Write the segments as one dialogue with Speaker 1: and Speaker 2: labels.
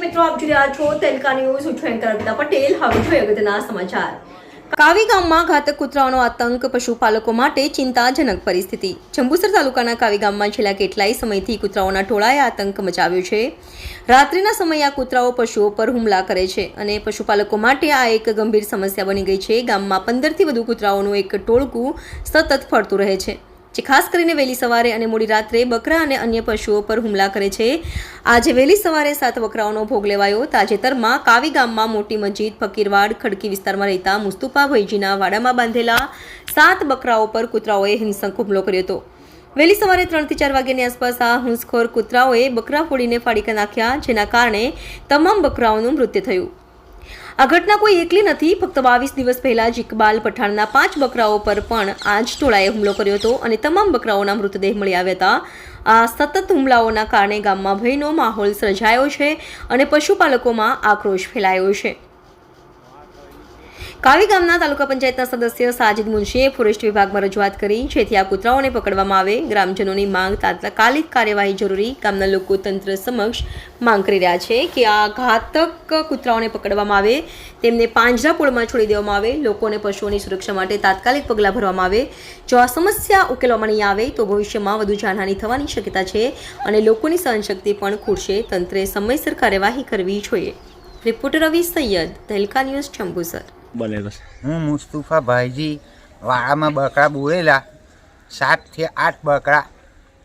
Speaker 1: મિત્રો, આપ જોઈ રહ્યા છો તેલકા ન્યૂઝ. હું છું એન્કર પટેલ. હવે જોઈએ અગત્યના સમાચાર. કાવી ગામમાં ઘાતક કૂતરાઓનો આતંક પશુપાલકો માટે ચિંતાજનક પરિસ્થિતિ. જંબુસર તાલુકાના કાવી ગામમાં છેલ્લા કેટલાય સમયથી કૂતરાઓના ટોળાએ આતંક મચાવ્યો છે. રાત્રિના સમયે આ કૂતરાઓ પશુઓ પર હુમલા કરે છે અને પશુપાલકો માટે આ એક ગંભીર સમસ્યા બની ગઈ છે. ગામમાં પંદરથી વધુ કૂતરાઓનું એક ટોળકું સતત ફરતું રહે છે. જે ખાસ કરીને વહેલી સવારે અને મોડી રાત્રે બકરા અને અન્ય પશુઓ પર હુમલા કરે છે. આજે વહેલી સવારે સાત બકરાઓનો ભોગ લેવાયો. તાજેતરમાં કાવી ગામમાં મોટી મસ્જિદ, ફકીરવાડ, ખડકી વિસ્તારમાં રહેતા મુસ્તુફા ભૈજીના વાડામાં બાંધેલા સાત બકરાઓ પર કૂતરાઓએ હિંસક હુમલો કર્યો હતો. વહેલી સવારે ત્રણથી ચાર વાગ્યાની આસપાસ આ હુંસખોર કૂતરાઓએ બકરા ફોડીને ફાડીકા નાખ્યા, જેના કારણે તમામ બકરાઓનું મૃત્યુ થયું. આ ઘટના કોઈ એકલી નથી. ફક્ત બાવીસ દિવસ પહેલા જ ઇકબાલ પઠાણના પાંચ બકરાઓ પર પણ આ જ ટોળાએ હુમલો કર્યો હતો અને તમામ બકરાઓના મૃતદેહ મળી આવ્યા હતા. આ સતત હુમલાઓના કારણે ગામમાં ભયનો માહોલ સર્જાયો છે અને પશુપાલકોમાં આક્રોશ ફેલાયો છે. કાવી ગામના તાલુકા પંચાયતના સદસ્ય સાજિદ મુનશીએ ફોરેસ્ટ વિભાગમાં રજૂઆત કરી, જેથી આ કૂતરાઓને પકડવામાં આવે. ગ્રામજનોની માંગ તાત્કાલિક કાર્યવાહી જરૂરી, ગામના લોકો તંત્ર સમક્ષ માંગ કરી રહ્યા છે કે આ ઘાતક કૂતરાઓને પકડવામાં આવે. તેમને પાંજરાપોળમાં છોડી દેવામાં આવે. લોકોને પશુઓની સુરક્ષા માટે તાત્કાલિક પગલાં ભરવામાં આવે. જો આ સમસ્યા ઉકેલવામાં નહીં આવે, તો ભવિષ્યમાં વધુ જાનહાની થવાની શક્યતા છે અને લોકોની સહનશક્તિ પણ ખૂટશે. તંત્રે સમયસર કાર્યવાહી કરવી જોઈએ. Reporter Ravi Sayed Tehelka news, Jambusar.
Speaker 2: બનેલો છે.
Speaker 3: હું મુસ્તુફા ભાઈજી વાળામાં બકરા બોલેલા સાતથી આઠ બકરા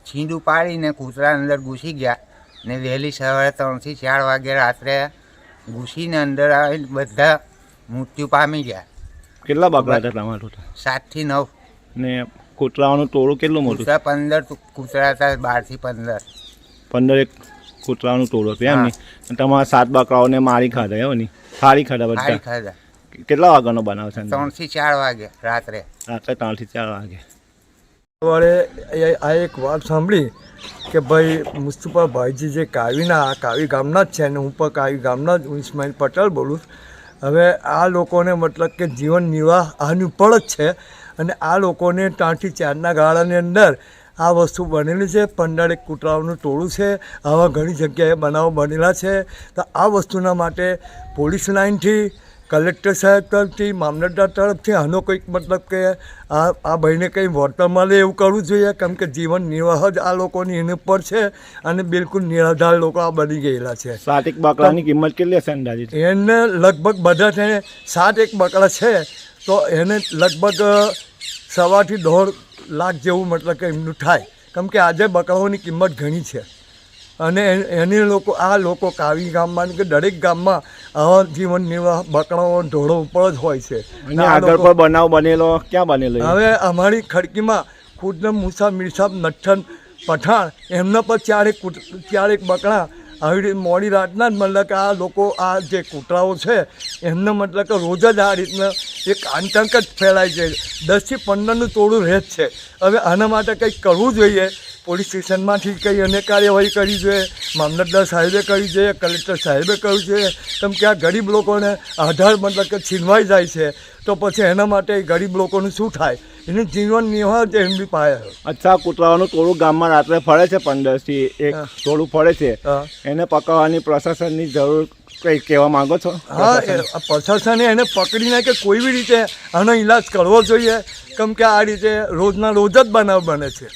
Speaker 3: છીંડું પાડીને કૂતરા અંદર ઘૂસી ગયા ને વહેલી સવારે ત્રણથી ચાર વાગે રાત્રે ઘૂસીને અંદર આવીને બધા મૃત્યુ પામી ગયા.
Speaker 2: કેટલા બકરા હતા તમારા ટોટલ?
Speaker 3: સાતથી નવ.
Speaker 2: ને કૂતરાઓનું ટોળું કેટલું મોટું?
Speaker 3: કૂતરા પંદર કૂતરા હતા બારથી પંદર.
Speaker 2: પંદર એક કૂતરાનું ટોળું હતું એમ. નહીં તમારા સાત બકરાઓને મારી ખાધા એવો નહીં સારી ખાધા બધા?
Speaker 3: ખાધા.
Speaker 2: કેટલા વાગ્યાનો બનાવ છે
Speaker 3: ત્રણથી ચાર વાગે રાત્રે.
Speaker 2: રાત્રે ત્રણથી ચાર વાગે.
Speaker 4: સવારે આ એક વાત સાંભળી કે ભાઈ મુસ્તુફા ભાઈજી જે કાવીના કાવી ગામના જ છે અને હું પણ કાવી ગામના જ હું ઇસ્માઇલ પટેલ બોલું છું. હવે આ લોકોને મતલબ કે જીવન નિર્વાહ આની ઉપર જ છે અને આ લોકોને ત્રણથી ચારના ગાળાની અંદર આ વસ્તુ બનેલી છે. પંદર એક કૂતરાઓનું ટોળું છે આવા ઘણી જગ્યાએ બનાવો બનેલા છે. તો આ વસ્તુના માટે પોલીસ લાઇનથી કલેક્ટર સાહેબ તરફથી મામલતદાર તરફથી આનો કંઈક મતલબ કે આ આ ભાઈને કંઈ વળતર મળે એવું કરવું જોઈએ? કેમ કે જીવન નિર્વાહ જ આ લોકોની એની ઉપર છે અને બિલકુલ નિરાધાર લોકો આ બની ગયેલા છે.
Speaker 2: સાત એક બકરાની કિંમત કેટલી હશે અંદાજિત
Speaker 4: એને લગભગ બધા થઈને સાત એક બકરા છે. તો એને લગભગ સવાથી દોઢ લાખ જેવું મતલબ કે એમનું થાય. કેમ કે આજે બકરાઓની કિંમત ઘણી છે. અને એ- એની લોકો આ લોકો કાવી ગામમાં કે દરેક ગામમાં આવા જીવન નિર્વાહ બકરાઓ ઢોળો ઉપર જ હોય છે.
Speaker 2: આગળ પર બનાવ બનેલો ક્યાં બનેલો
Speaker 4: હવે અમારી ખડકીમાં ખુદને મુસા મીરસાબ નઠ્ઠન પઠાણ એમના પર ચારેક ચારેક બકરા આવી રીતે મોડી રાતના જ મતલબ કે આ લોકો આ જે કૂતરાઓ છે એમને મતલબ કે રોજ જ આ રીતના એક આતંક જ ફેલાય છે. દસથી પંદરનું ટોળું રહે જ છે. હવે આના માટે કંઈક કરવું જોઈએ? પોલીસ સ્ટેશનમાંથી કંઈ અને કાર્યવાહી કરવી જોઈએ મામલતદાર સાહેબે કરવી જોઈએ કલેક્ટર સાહેબે કરવું જોઈએ કેમ કે આ ગરીબ લોકોને આધાર મતલબ કે છીનવાઈ જાય છે? તો પછી એના માટે ગરીબ લોકોનું શું થાય? એનું જીવન નિર્વાહ એમ બી પાય
Speaker 2: અચ્છા કૂતરાઓનું ટોળું ગામમાં રાત્રે ફરે છે પંદરથી એક. ટોળું ફરે છે. એને પકડવાની પ્રશાસનની જરૂર કંઈ કહેવા માંગો છો?
Speaker 4: હા એ પ્રશાસને એને પકડીને કે કોઈ બી રીતે આનો ઈલાજ કરવો જોઈએ? કેમ કે આ રીતે રોજના રોજ જ બનાવ બને છે.